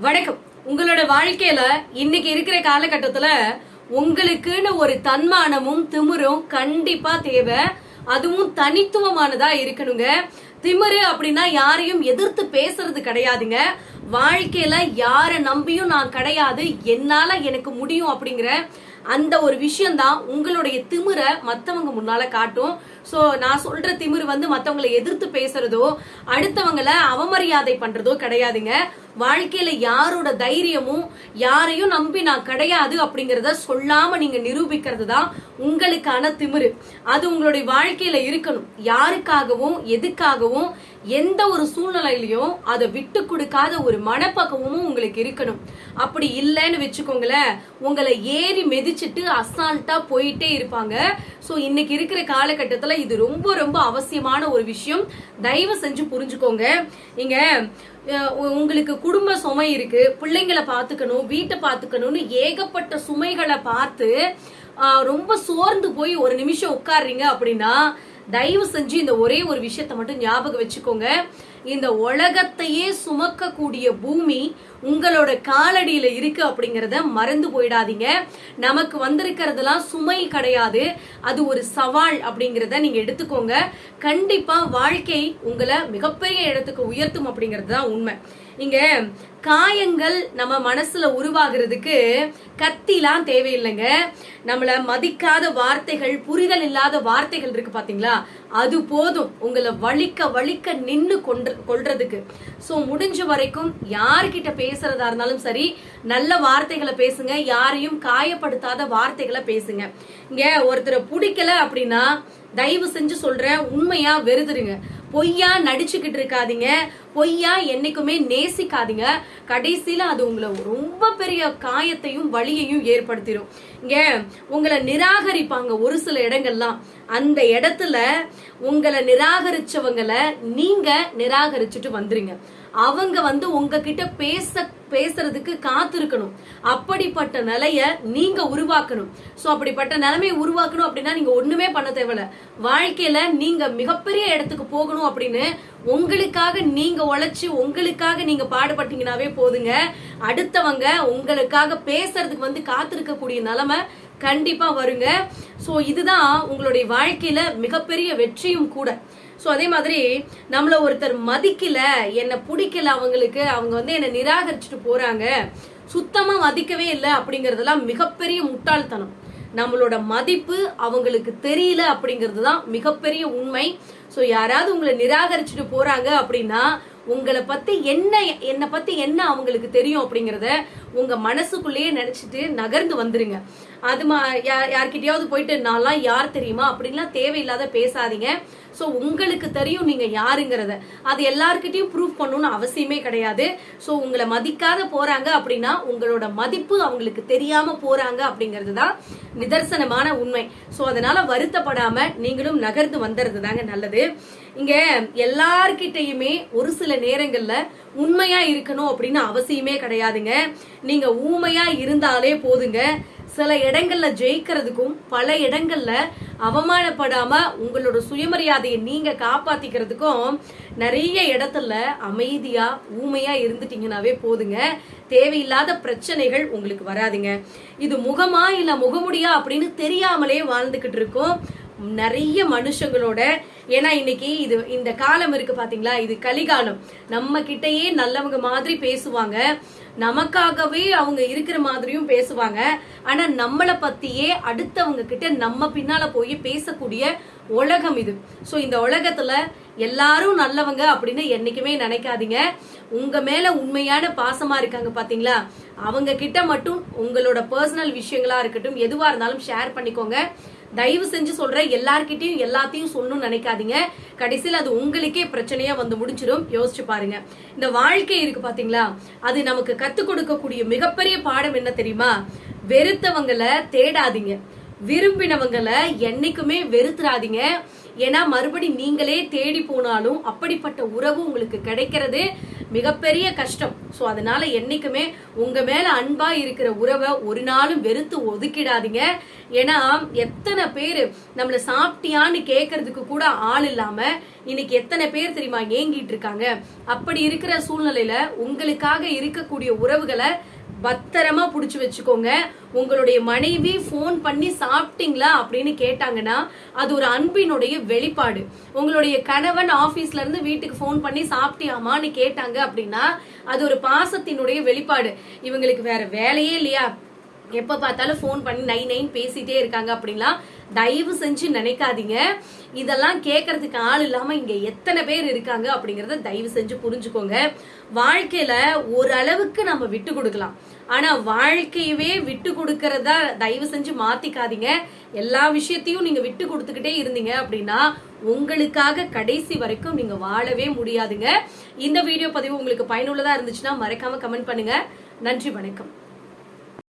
வணக்கம். உங்களோட வாழ்க்கையில இன்னைக்கு இருக்கிற காலகட்டத்துல உங்களுக்குன்னு ஒரு தன்மானமும் திமிரும் கண்டிப்பா தேவை. அதுவும் தனித்துவமானதா இருக்கணுங்க. திமிரு அப்படின்னா யாரையும் எதிர்த்து பேசுறது கிடையாதுங்க. வாழ்க்கையில யாரை நம்பியும் நான் கிடையாது. என்னால எனக்கு முடியும் அப்படிங்கிற அந்த ஒரு விஷயம்தான் உங்களுடைய திமிரை மற்றவங்க முன்னால காட்டும். ஸோ நான் சொல்ற திமிரு வந்து மற்றவங்களை எதிர்த்து பேசுறதோ அடுத்தவங்கள அவமரியாதை பண்றதோ கிடையாதுங்க. வாழ்க்கையில யாரோட தைரியமும் யாரையும் நம்பி நான் கிடையாது அப்படிங்கறத சொல்லாம நீங்க நிரூபிக்கிறது தான் உங்களுக்கான திமிரு. அது உங்களுடைய வாழ்க்கையில இருக்கணும். யாருக்காகவும் எதுக்காகவும் எந்த ஒரு சூழ்நிலையிலையும் அதை விட்டு கொடுக்காத ஒரு மனப்பக்குவமும் உங்களுக்கு இருக்கணும். அப்படி இல்லைன்னு வச்சுக்கோங்களேன் உங்களை ஏறி மிதிச்சிட்டு அசால்ட்டா போயிட்டே இருப்பாங்க. ஸோ இன்னைக்கு இருக்கிற காலகட்டத்தில் இது ரொம்ப ரொம்ப அவசியமான ஒரு விஷயம். தயவு செஞ்சு புரிஞ்சுக்கோங்க. நீங்க உங்களுக்கு குடும்ப சுமை இருக்கு. பிள்ளைங்களை பார்த்துக்கணும் வீட்டை பார்த்துக்கணும்னு ஏகப்பட்ட சுமைகளை பார்த்து ரொம்ப சோர்ந்து போய் ஒரு நிமிஷம் உட்காடுறீங்க அப்படின்னா தயவு செஞ்சு இந்த ஒரே ஒரு விஷயத்த மட்டும் ஞாபகம் வச்சுக்கோங்க. இந்த உலகத்தையே சுமக்கக்கூடிய பூமி உங்களோட காலடியில இருக்கு அப்படிங்கறத மறந்து போயிடாதீங்க. நமக்கு வந்திருக்கிறதுலாம் சுமை கிடையாது. அது ஒரு சவால் அப்படிங்கறத நீங்க எடுத்துக்கோங்க. கண்டிப்பா வாழ்க்கை உங்களை மிகப்பெரிய இடத்துக்கு உயர்த்தும் அப்படிங்கிறது தான் உண்மை. இங்க காயங்கள் நம்ம மனசுல உருவாகிறதுக்கு கத்திலாம் தேவையில்லைங்க. நம்மள மதிக்காத வார்த்தைகள் புரிதல் இல்லாத வார்த்தைகள் இருக்கு பாத்தீங்களா? அது போதும். உங்களை வலிக்க வலிக்க நின்று கொண்டு கொள்றதுக்கு ஸோ முடிஞ்ச வரைக்கும் யார்கிட்ட பேசுறதா இருந்தாலும் சரி நல்ல வார்த்தைகளை பேசுங்க. யாரையும் காயப்படுத்தாத வார்த்தைகளை பேசுங்க. இங்க ஒருத்தரை பிடிக்கல அப்படின்னா தயவு செஞ்சு சொல்றேன் உண்மையா வெறுதுருங்க பொய்யா நடிச்சுக்கிட்டு இருக்காதீங்க. பொய்யா என்னைக்குமே நேசிக்காதீங்க. கடைசியில அது உங்களை ரொம்ப பெரிய காயத்தையும் வழியையும் ஏற்படுத்திடும் இங்க உங்களை நிராகரிப்பாங்க ஒரு சில இடங்கள்லாம். அந்த இடத்துல உங்களை நிராகரிச்சவங்களை நீங்க நிராகரிச்சுட்டு வந்துருங்க. அவங்க வந்து உங்ககிட்ட பேச பேசுறதுக்கு காத்திருக்கணும். அப்படிப்பட்ட நிலைய நீங்க உருவாக்கணும். சோ அப்படிப்பட்ட நிலைமையை உருவாக்கணும் அப்படின்னா நீங்க ஒண்ணுமே பண்ண தேவையில்ல. வாழ்க்கையில நீங்க மிகப்பெரிய இடத்துக்கு போகணும் அப்படின்னு உங்களுக்காக நீங்க உழைச்சி உங்களுக்காக நீங்க பாடுபட்டீங்கன்னாவே போதுங்க. அடுத்தவங்க உங்களுக்காக பேசுறதுக்கு வந்து காத்திருக்கக்கூடிய நிலைமை கண்டிப்பா வருங்க. ஸோ இதுதான் உங்களுடைய வாழ்க்கையில மிகப்பெரிய வெற்றியும் கூட. ஸோ அதே மாதிரி நம்மளை ஒருத்தர் மதிக்கல என்னை பிடிக்கல அவங்களுக்கு அவங்க வந்து என்னை நிராகரிச்சுட்டு போறாங்க. சுத்தமா மதிக்கவே இல்லை அப்படிங்கறதெல்லாம் மிகப்பெரிய முட்டாள்தனம். நம்மளோட மதிப்பு அவங்களுக்கு தெரியல அப்படிங்கிறது தான் மிகப்பெரிய உண்மை. ஸோ யாராவது உங்களை நிராகரிச்சுட்டு போறாங்க அப்படின்னா உங்களை பத்தி என்ன என்னை பத்தி என்ன அவங்களுக்கு தெரியும் அப்படிங்கறத உங்க மனசுக்குள்ளேயே நினைச்சிட்டு நகர்ந்து வந்துருங்க. அது மா யா- யார்கிட்டயாவது போயிட்டு நான்லாம் யார் தெரியுமா? அப்படின்லாம் தேவையில்லாத பேசாதீங்க. ஸோ உங்களுக்கு தெரியும் நீங்கள் யாருங்கிறத. அது எல்லாருக்கிட்டையும் ப்ரூவ் பண்ணணும்னு அவசியமே கிடையாது. ஸோ உங்களை மதிக்காத போகிறாங்க அப்படின்னா உங்களோட மதிப்பு அவங்களுக்கு தெரியாமல் போகிறாங்க அப்படிங்கிறது தான் நிதர்சனமான உண்மை. ஸோ அதனால் வருத்தப்படாமல் நீங்களும் நகர்ந்து வந்துடுறது தாங்க நல்லது. இங்கே எல்லார்கிட்டையுமே ஒரு சில நேரங்களில் உண்மையாக இருக்கணும் அப்படின்னு அவசியமே கிடையாதுங்க. நீங்கள் ஊமையாக இருந்தாலே போதுங்க. சில இடங்கள்ல ஜெயிக்கிறதுக்கும் பல இடங்கள்ல அவமானப்படாம உங்களோட சுயமரியாதையை நீங்க காப்பாத்திக்கிறதுக்கும் நிறைய இடத்துல அமைதியா ஊமையா இருந்துட்டீங்கன்னாவே போதுங்க. தேவையில்லாத பிரச்சனைகள் உங்களுக்கு வராதுங்க. இது முகமா இல்ல முகமுடியா அப்படின்னு தெரியாமலே வாழ்ந்துகிட்டு இருக்கோம். நிறைய மனுஷங்களோட ஏன்னா இன்னைக்கு இது இந்த காலம் இருக்கு பாத்தீங்களா? இது கலிகாலம். நம்ம கிட்டயே நல்லவங்க மாதிரி பேசுவாங்க. நமக்காகவே அவங்க இருக்கிற மாதிரியும் பேசுவாங்க. ஆனா நம்மளை பத்தியே அடுத்தவங்க கிட்ட நம்ம பின்னால போய் பேசக்கூடிய உலகம் இது. ஸோ இந்த உலகத்துல எல்லாரும் நல்லவங்க அப்படின்னு என்னைக்குமே நினைக்காதீங்க. உங்க மேல உண்மையான பாசமா இருக்காங்க பாத்தீங்களா? அவங்க கிட்ட மட்டும் உங்களோட பர்சனல் விஷயங்களா இருக்கட்டும் எதுவா இருந்தாலும் ஷேர் பண்ணிக்கோங்க. தயவு செஞ்சு சொல்றேன் எல்லார்கிட்டையும் எல்லாத்தையும் சொல்லணும்னு நினைக்காதீங்க. கடைசியில் அது உங்களுக்கே பிரச்சனையா வந்து முடிஞ்சிடும் யோசிச்சு பாருங்க. இந்த வாழ்க்கை இருக்கு பாத்தீங்களா? அது நமக்கு கத்துக் கொடுக்கக்கூடிய மிகப்பெரிய பாடம் என்ன தெரியுமா? வெறுத்தவங்களை தேடாதீங்க. விரும்பினவங்களை என்னைக்குமே வெறுத்துறாதீங்க. ஏன்னா மறுபடி நீங்களே தேடி போனாலும் அப்படிப்பட்ட உறவு உங்களுக்கு கிடைக்கிறது. மிகப்பெரிய கஷ்டம். ஸோ அதனால என்னைக்குமே உங்க மேல அன்பா இருக்கிற உறவை ஒரு நாளும் வெறுத்து ஒதுக்கிடாதீங்க. ஏன்னா எத்தனை பேர் நம்மளை சாப்பிட்டியான்னு கேட்கறதுக்கு கூட ஆள் இல்லாம இன்னைக்கு எத்தனை பேர் தெரியுமா ஏங்கிட்டு இருக்காங்க. அப்படி இருக்கிற சூழ்நிலையில உங்களுக்காக இருக்கக்கூடிய உறவுகளை பத்திரமா புடிச்சு வச்சுக்கோங்க. உங்களுடைய மனைவி ஃபோன் பண்ணி சாப்பிட்டீங்களா அப்படின்னு கேட்டாங்கன்னா அது ஒரு அன்பினுடைய வெளிப்பாடு. உங்களுடைய கணவன் ஆபீஸ்ல இருந்து வீட்டுக்கு ஃபோன் பண்ணி சாப்பிட்டியாமான்னு கேட்டாங்க அப்படின்னா அது ஒரு பாசத்தினுடைய வெளிப்பாடு. இவங்களுக்கு வேற வேலையே இல்லையா? எப்ப பார்த்தாலும் ஃபோன் பண்ணி நைன் நைன் பேசிட்டே இருக்காங்க அப்படின்னா தயவு செஞ்சு நினைக்காதீங்க. இதெல்லாம் கேட்கறதுக்கு ஆள் இல்லாம இங்க எத்தனை பேர் இருக்காங்க அப்படிங்கறத தயவு செஞ்சு புரிஞ்சுக்கோங்க. வாழ்க்கையில ஓரளவுக்கு நம்ம விட்டு கொடுக்கலாம். ஆனா வாழ்க்கையவே விட்டு கொடுக்கறதா தயவு செஞ்சு மாத்திக்காதீங்க. எல்லா விஷயத்தையும் நீங்க விட்டு கொடுத்துக்கிட்டே இருந்தீங்க அப்படின்னா உங்களுக்காக கடைசி வரைக்கும் நீங்க வாழவே முடியாதுங்க. இந்த வீடியோ பதிவு உங்களுக்கு பயனுள்ளதா இருந்துச்சுன்னா மறக்காம கமெண்ட் பண்ணுங்க. நன்றி வணக்கம்.